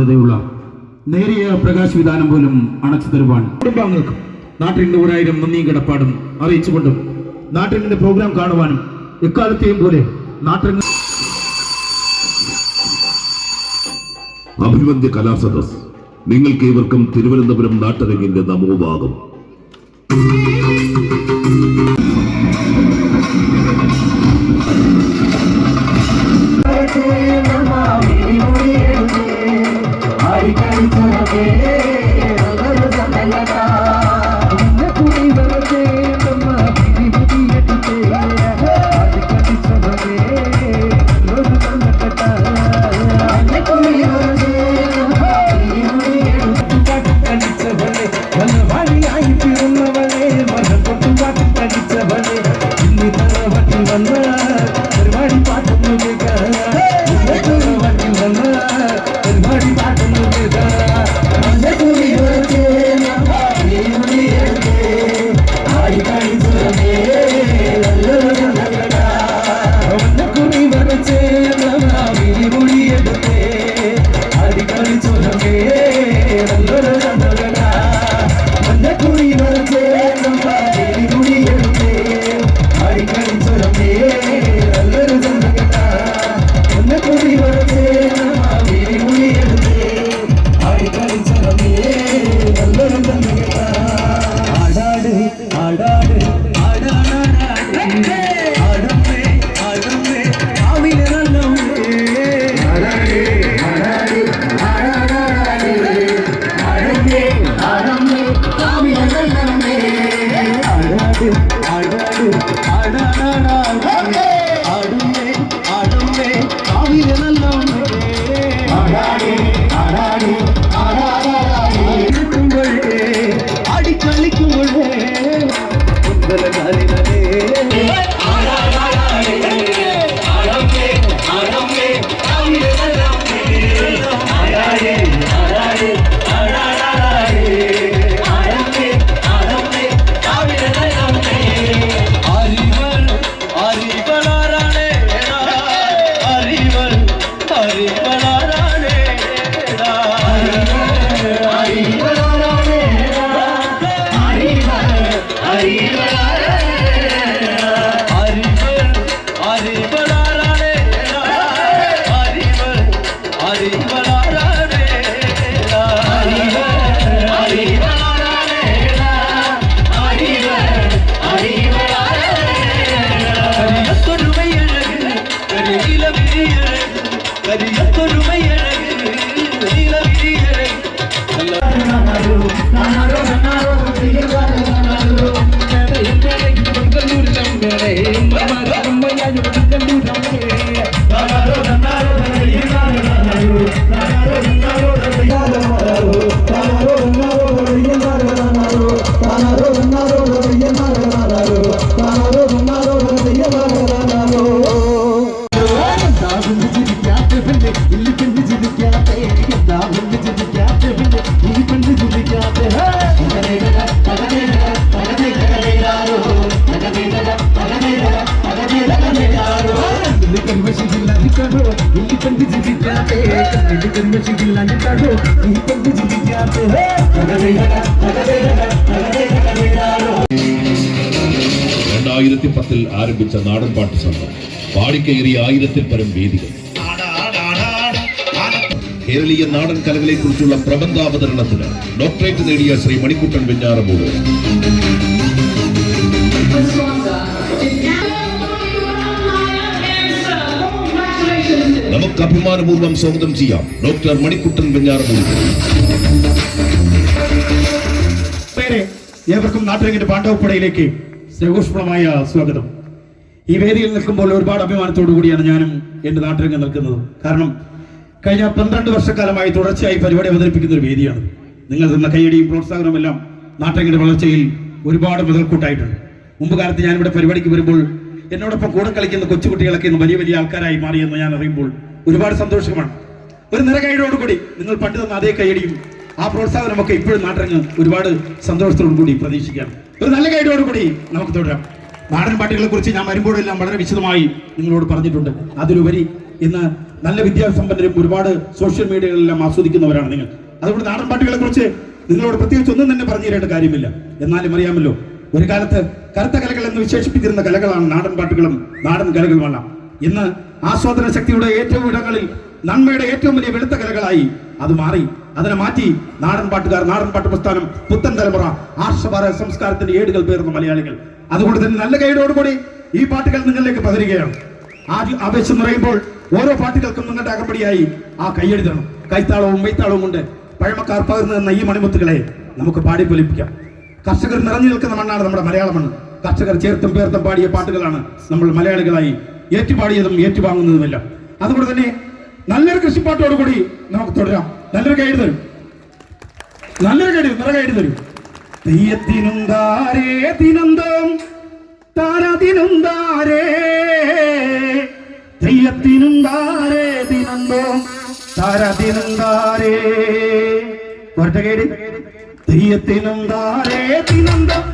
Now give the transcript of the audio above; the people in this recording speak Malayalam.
സാധ്യതയുള്ള നേരിയ പ്രകാശ് വിധാനം പോലും അണച്ചു തരുവാൻ കുടുംബാംഗങ്ങൾക്കും നാട്ടിന്റെ ഒരായിരം നന്ദിയും കിടപ്പാടും അറിയിച്ചുകൊണ്ടും നാട്ടിന്റെ പ്രോഗ്രാം കാണുവാനും എക്കാലത്തെയും പോലെ നാട്ടിൽ അഭിമന്യ കലാസദസ് നിങ്ങൾക്ക് ഇവർക്കും തിരുവനന്തപുരം നാട്ടരങ്ങിന്റെ നമോഭാഗം Oliver. രണ്ടായിരത്തി പത്തിൽ ആരംഭിച്ച നാടൻ പാട്ട് സംഘം പാടിക്കയറിയ ആയിരത്തിൽ പരം വേദികൾ കേരളീയ നാടൻ കലകളെ കുറിച്ചുള്ള പ്രബന്ധാവതരണത്തിന് ഡോക്ടറേറ്റ് നേടിയ ശ്രീ മണിക്കുട്ടൻ വെഞ്ഞാറമൂട് നമുക്ക് അഭിമാനപൂർവം സ്വാഗതം ചെയ്യാം. ഡോക്ടർ മണിക്കുട്ടൻ വെഞ്ഞാറമൂട് ഏവർക്കും നാട്ടിലെ പാണ്ഡവപ്പടയിലേക്ക് സ്നേഹോഷ്മളമായ സ്വാഗതം. ഈ വേദിയിൽ നിൽക്കുമ്പോൾ ഒരുപാട് അഭിമാനത്തോടു കൂടിയാണ് ഞാനും എന്റെ നാട്ടിലെ നിൽക്കുന്നത്. കാരണം കഴിഞ്ഞ പന്ത്രണ്ട് വർഷക്കാലമായി തുടർച്ചയായി പരിപാടി അവതരിപ്പിക്കുന്ന ഒരു വേദിയാണ്. നിങ്ങൾ തന്ന കൈയടിയും പ്രോത്സാഹനവും എല്ലാം നാട്ടിലെ വളർച്ചയിൽ ഒരുപാട് മുതൽക്കൂട്ടായിട്ടുണ്ട്. മുമ്പ് കാലത്ത് ഞാനിവിടെ പരിപാടിക്ക് വരുമ്പോൾ എന്നോടൊപ്പം കൂടെ കളിക്കുന്ന കൊച്ചുകുട്ടികളൊക്കെ ഇന്ന് വലിയ വലിയ ആൾക്കാരായി മാറിയെന്ന് ഞാൻ അറിയുമ്പോൾ ഒരുപാട് സന്തോഷമാണ്. ഒരു നിറകൈയോടുകൂടി നിങ്ങൾ പണ്ട് തന്ന അതേ കൈയടിയും ആ പ്രോത്സാഹനമൊക്കെ ഇപ്പോഴും നാട്ടിറങ്ങ് ഒരുപാട് സന്തോഷത്തോടു കൂടി പ്രതീക്ഷിക്കാം ഒരു നല്ല കൈയോടുകൂടി നമുക്ക് തുടരാം. നാടൻ പാട്ടുകളെ കുറിച്ച് ഞാൻ വരുമ്പോഴെല്ലാം വളരെ വിശദമായി നിങ്ങളോട് പറഞ്ഞിട്ടുണ്ട്. അതിലുപരി ഇന്ന് നല്ല വിദ്യാസമ്പന്നരും ഒരുപാട് സോഷ്യൽ മീഡിയകളിലെല്ലാം ആസ്വദിക്കുന്നവരാണ് നിങ്ങൾ. അതുകൊണ്ട് നാടൻ പാട്ടുകളെ കുറിച്ച് നിങ്ങളോട് പ്രത്യേകിച്ച് ഒന്നും തന്നെ പറഞ്ഞു തരേണ്ട കാര്യമില്ല. എന്നാലും അറിയാമല്ലോ ഒരു കാലത്ത് കറുത്ത കലകൾ എന്ന് വിശേഷിപ്പിച്ചിരുന്ന കലകളാണ് നാടൻ പാട്ടുകളും നാടൻ കലകളുമെല്ലാം ഇന്ന് ആസ്വാദന ശക്തിയുടെ ഏറ്റവും ഇടങ്ങളിൽ നന്മയുടെ ഏറ്റവും വലിയ വെളുത്ത കലകളായി അത് മാറി. അതിനെ മാറ്റി നാടൻ പാട്ടുകാർ നാടൻ പാട്ട് പ്രസ്ഥാനം പുത്തൻ തലമുറ ആർഷഭാര സംസ്കാരത്തിന്റെ ഏടുകൾ പേർന്ന മലയാളികൾ. അതുകൊണ്ട് തന്നെ നല്ല കൈയോടുകൂടി ഈ പാട്ടുകൾ നിങ്ങളിലേക്ക് പകരുകയാണ്. ആദ്യം ആവേശം നിറയുമ്പോൾ ഓരോ പാട്ടുകൾക്കും നിങ്ങളുടെ അകമ്പടിയായി ആ കൈയെഴുതണം കൈത്താളവും വൈത്താളവും കൊണ്ട് പഴമക്കാർ പകർന്നു തന്ന ഈ മണിമുത്തുകളെ നമുക്ക് പാടി പൊലിപ്പിക്കാം. കർഷകർ നിറഞ്ഞു നിൽക്കുന്ന മണ്ണാണ് നമ്മുടെ മലയാള മണ്ണ്. കർഷകർ ചേർത്തും പേർത്തും പാടിയ പാട്ടുകളാണ് നമ്മൾ മലയാളികളായി ഏറ്റുപാടിയതും ഏറ്റുവാങ്ങുന്നതുമെല്ലാം. അതുകൊണ്ട് തന്നെ നല്ലൊരു കൃഷിപ്പാട്ടോടുകൂടി നമുക്ക് തുടരാം. നല്ലൊരു കൈ തരും. നല്ലൊരു കൈ നിറ കൈ തരും. തെയ്യത്തിനും താരേ തിനന്തം താരതിനും താരേ തെയ്യത്തിനും താരേ തിനന്തം താരതിനും താരേ കൈഡ് തെയ്യത്തിനും താരേ തിനന്തം